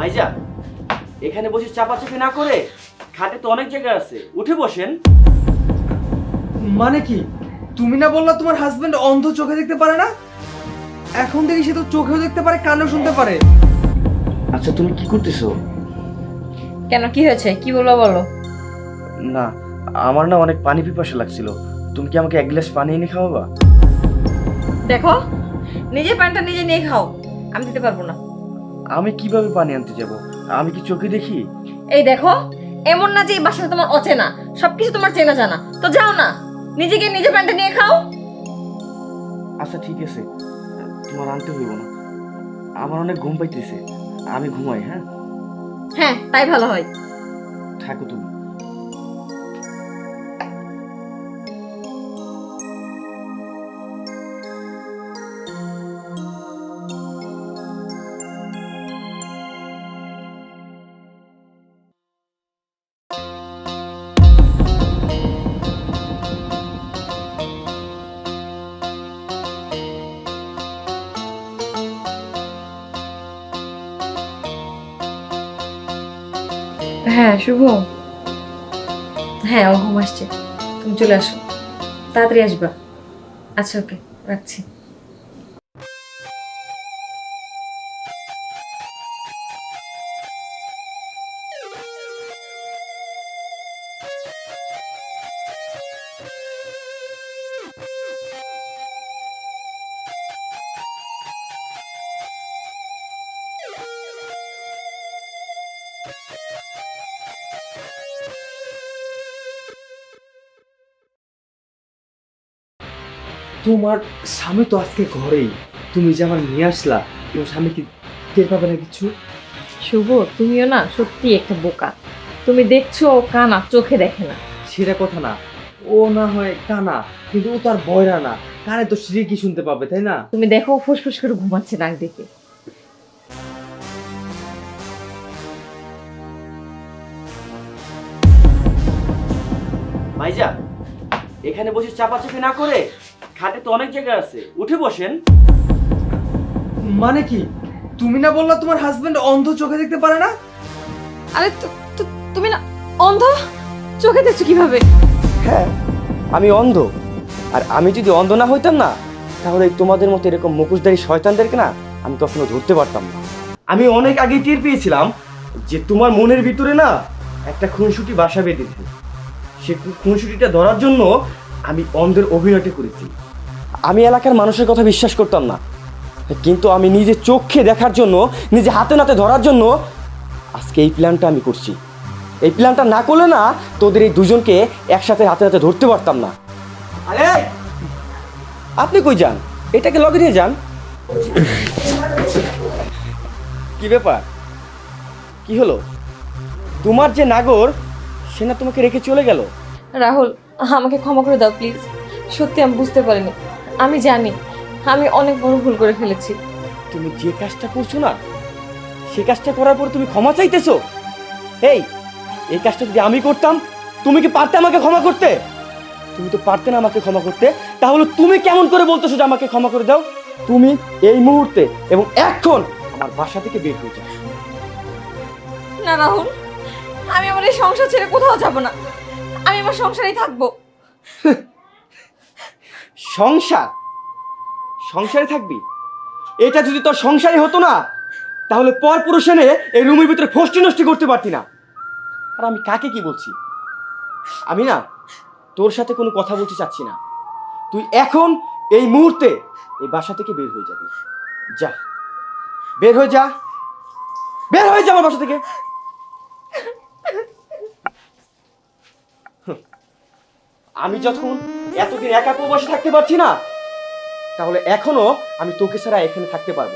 ভাইজা এখানে বসে চাপাচাপি না করে খাটে তো অনেক জায়গা আছে উঠে বসেন। মানে কি? তুমি না বললা তোমার হাজবেন্ড অন্ধ চোখে দেখতে পারে না? এখন থেকে সে তো চোখেও দেখতে পারে কানেও শুনতে পারে। আচ্ছা তুমি কি করতেছো? কেন কি হয়েছে? কি বলব বলো? না আমার না অনেক পানি পিপাসা লাগছিল। তুমি কি আমাকে এক গ্লাস পানি এনে খাওয়াবা? দেখো নিজের পানটা নিজে নিয়ে খাও আমি দিতে পারব না। আমি কীভাবে পানি আনতে যাব? আমি কি চোখে দেখি? এই দেখো এমন না যে এই বাসাটা তোমার অচেনা। সবকিছু তোমার চেনা জানা। তো যাও না নিজেকে নিজে প্যান্টে নিয়ে খাও। আচ্ছা ঠিক আছে। তোমার আনতে হইব না। আমার অনেক ঘুম পাইতেছে। আমি ঘুমাই হ্যাঁ? হ্যাঁ তাই ভালো হয়। থাকো তুমি। হ্যাঁ শুভ। হ্যাঁ ও ঘুম আসছে। তুমি চলে আসো। তাড়াতাড়ি আসবা। আচ্ছা ওকে রাখছি। তোমার স্বামী তো আজকে ঘরেই। তুমি যে আমার নিয়ে আসলা তোমার স্বামী কি টের পাবে না কিছু? শুভ তুমিও না সত্যি একটা বোকা। তুমি দেখছ ও কানা চোখে দেখে না। সেটা কথা না। ও না হয় কানা কিন্তু ও তার বয়রা না। কানে তো শ্রী কি শুনতে পাবে তাই না? তুমি দেখো ফুসফুস করে ঘুমাচ্ছে নাক দেখে। ভাইজা এখানে বসে চাপাচাপি না করে খাটে তো অনেক জায়গা আছে। উঠে বসেন। মানে কি? তুমি না বললা তোমার হাজবেন্ড অন্ধ চোখে দেখতে পারে না? আরে তু- তু- তুমি না অন্ধ? চোখে দেখছ কীভাবে? হ্যাঁ আমি অন্ধ। আর আমি যদি অন্ধ না হইতাম না তাহলে এই তোমাদের মতো এরকম মুখোশধারী শয়তানদেরকে না আমি কখনো ধরতে পারতাম না। আমি অনেক আগে টের পেয়েছিলাম যে তোমার মনের ভিতরে না একটা খুনসুটি বাসা বেঁধেছে। সে খুনসুটিটা ধরার জন্য আমি অন্ধের অভিনয়টি করেছি। আমি এলাকার মানুষের কথা বিশ্বাস করতাম না। কিন্তু আমি নিজে চোখে দেখার জন্য, নিজে হাতে নাতে ধরার জন্য আজকে এই প্ল্যানটা আমি করছি। এই প্ল্যানটা না করলে না তোদের এই দুজনকে একসাথে হাতে হাতে ধরতে পারতাম না। আরে, আপনি কই যান? এটাকে লগে নিয়ে যান। কি ব্যাপার? কি হলো? তোমার যে নাগর সে না তোমাকে রেখে চলে গেল? রাহুল আমাকে ক্ষমা করে দাও প্লিজ। সত্যি আমি বুঝতে পারিনি। আমি জানি আমি অনেক বড় ভুল করে ফেলেছি। তুমি যে কাজটা করছ না সে কাজটা করার পর তুমি ক্ষমা চাইতেছো? এই এই কাজটা যদি আমি করতাম তুমি কি পারতে আমাকে ক্ষমা করতে? তুমি তো পারতে না আমাকে ক্ষমা করতে। তাহলে তুমি কেমন করে বলতেছো যে আমাকে ক্ষমা করে দাও? তুমি এই মুহূর্তে এবং এখন আমার বাসা থেকে বের হয়ে যাও। না রাহুল। আমি আমার এই সংসার ছেড়ে কোথাও যাব না। আমি আমার সংসারেই থাকব। সংসার? সংসারে থাকবি? এটা যদি তোর সংসারে হতো না, তাহলে পর পুরুষ এনে এই রুমের ভিতরে ফষ্টি নষ্টি করতে পারতি না। আর আমি কাকে কি বলছি? আমি না তোর সাথে কোনো কথা বলতে চাচ্ছি না। তুই এখন এই মুহূর্তে এই বাসা থেকে বের হয়ে যাবি। যা। বের হয়ে যা। বের হয়ে যা আমার বাসা থেকে। আমি যখন এতদিন একা প্রবাসে থাকতে পারছি না, তাহলে এখনও আমি তোকে ছাড়া এখানে থাকতে পারব।